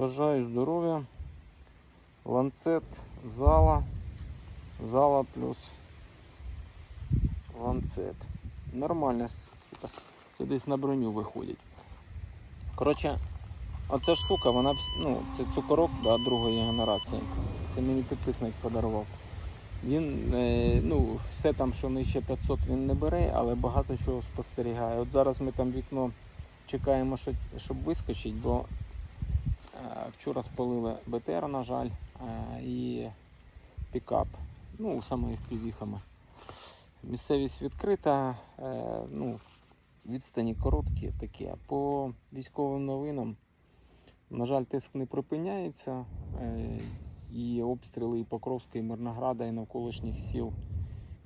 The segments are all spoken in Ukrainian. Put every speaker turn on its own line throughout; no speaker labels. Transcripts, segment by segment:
Бажаю здоров'я. Ланцет, зала, зала плюс ланцет. Нормально. Це десь на броню виходить. Коротше, оця штука, вона ну, це цукорок да, другої генерації. Це мені підписник подарував. Він, е, ну, все там, що нижче 500 він не бере, але багато чого спостерігає. От зараз ми там вікно чекаємо, що- щоб вискочить, бо вчора спалили БТР, на жаль, е, і пікап. Ну, саме їх півіхами. Місцевість відкрита, е, ну, відстані короткі такі. А по військовим новинам, на жаль, тиск не припиняється. Е, і обстріли і Покровська, і Мирнограда, і навколишніх сіл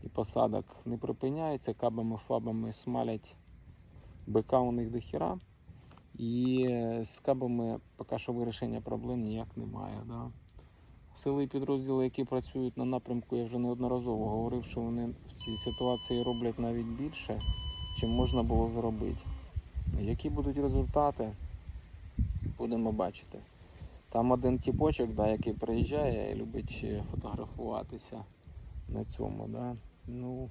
і посадок не припиняються. Кабами, фабами смалять БК у них до хіра. І е, з кабами поки що вирішення проблем ніяк немає. Да? Сили і підрозділи, які працюють на напрямку, я вже неодноразово говорив, що вони в цій ситуації роблять навіть більше, чим можна було зробити. Які будуть результати, будемо бачити. Там один тіпочок, да, який приїжджає і любить е, фотографуватися на цьому. Да. Ну,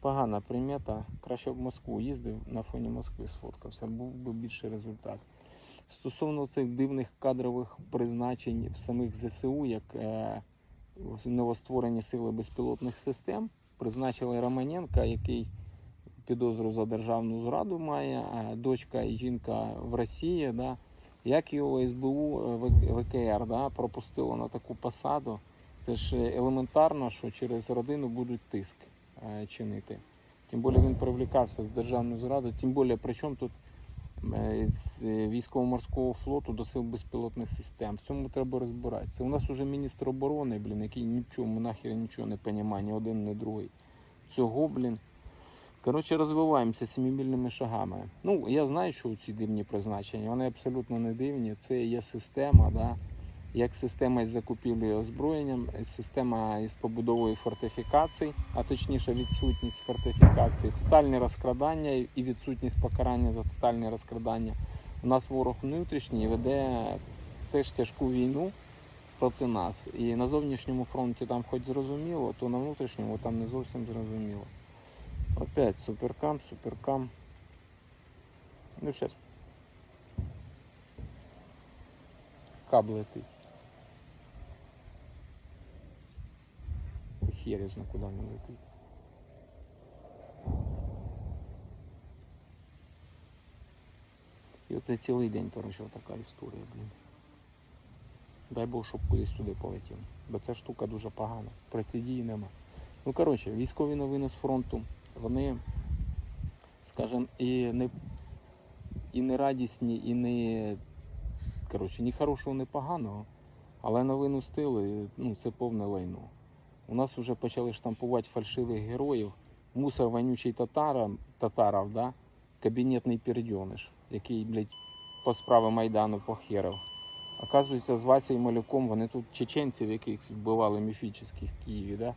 погана примета. Краще б в Москву їздив, на фоні Москви сфоткався, був би більший результат. Стосовно цих дивних кадрових призначень в самих ЗСУ, як е, новостворені сили безпілотних систем, призначили Романенка, який підозру за державну зраду має, дочка і жінка в Росії. Да, як його СБУ е, ВКР да, пропустило на таку посаду, це ж елементарно, що через родину будуть тиск е, чинити. Тим більше він привлікався в державну зраду, тим більше при чому тут е, з військово-морського флоту до сил безпілотних систем. В цьому треба розбиратися. У нас уже міністр оборони, блін, який нічому нахер нічого не розуміє, ні один, ні другий. Цього, блін. Коротше, розвиваємося семимільними шагами. Ну, я знаю, що ці дивні призначення, вони абсолютно не дивні. Це є система, да? Як система із закупівлею озброєнням, система із побудовою фортифікацій, а точніше відсутність фортифікацій, тотальне розкрадання і відсутність покарання за тотальне розкрадання. У нас ворог внутрішній веде теж тяжку війну проти нас. І на зовнішньому фронті там хоч зрозуміло, то на внутрішньому там не зовсім зрозуміло. Опять суперкам, суперкам. Ну, сейчас. Каб летить. Хер я знаю, куди він летить. І оце цілий день, коротше, така історія, блін. Дай Бог, щоб кудись туди полетів. Бо ця штука дуже погана. Протидії нема. Ну, коротше, військові новини з фронту, вони, скажімо, і не, і не радісні, і не. Коротше, ні хорошого, ні поганого. Але новину стили, ну, це повне лайно. У нас вже почали штампувати фальшивих героїв. Мусор вонючий татара, татаров, да? кабінетний пердьониш, який, блядь, по справи Майдану похерив. Оказується, з Васею Малюком вони тут чеченців, яких вбивали міфічних в Києві, да?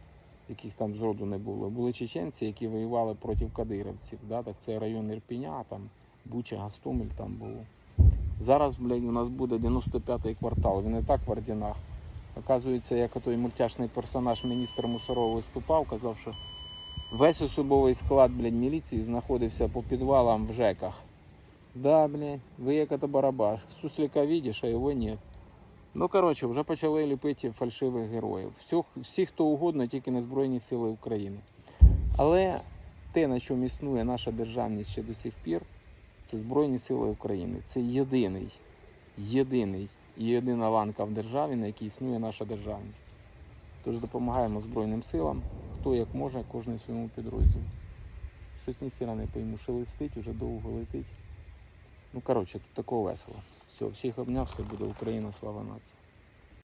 яких там зроду не було. Були чеченці, які воювали проти кадировців. Да? Так це район Ірпіня, там Буча, Гастомель там було. Зараз, блядь, у нас буде 95-й квартал, він і так в орденах. Оказується, як той мультяшний персонаж міністр Мусоров виступав, казав, що весь особовий склад, блядь, міліції знаходився по підвалам в ЖЕКах. Да, блядь, ви як это барабаш. Суслика видиш, а його нет. Ну, коротше, вже почали ліпити фальшивих героїв. Всіх, всі, хто угодно, тільки не Збройні Сили України. Але те, на чому існує наша державність ще до сих пір, це Збройні Сили України. Це єдиний, єдиний і єдина ланка в державі, на якій існує наша державність. Тож допомагаємо Збройним силам, хто як може, кожен своєму підрозділу. Щось ніхіра не пойму, шелестить, уже довго летить. Ну, коротше, тут такого весело. Все, всіх обняв, все буде Україна, слава нації.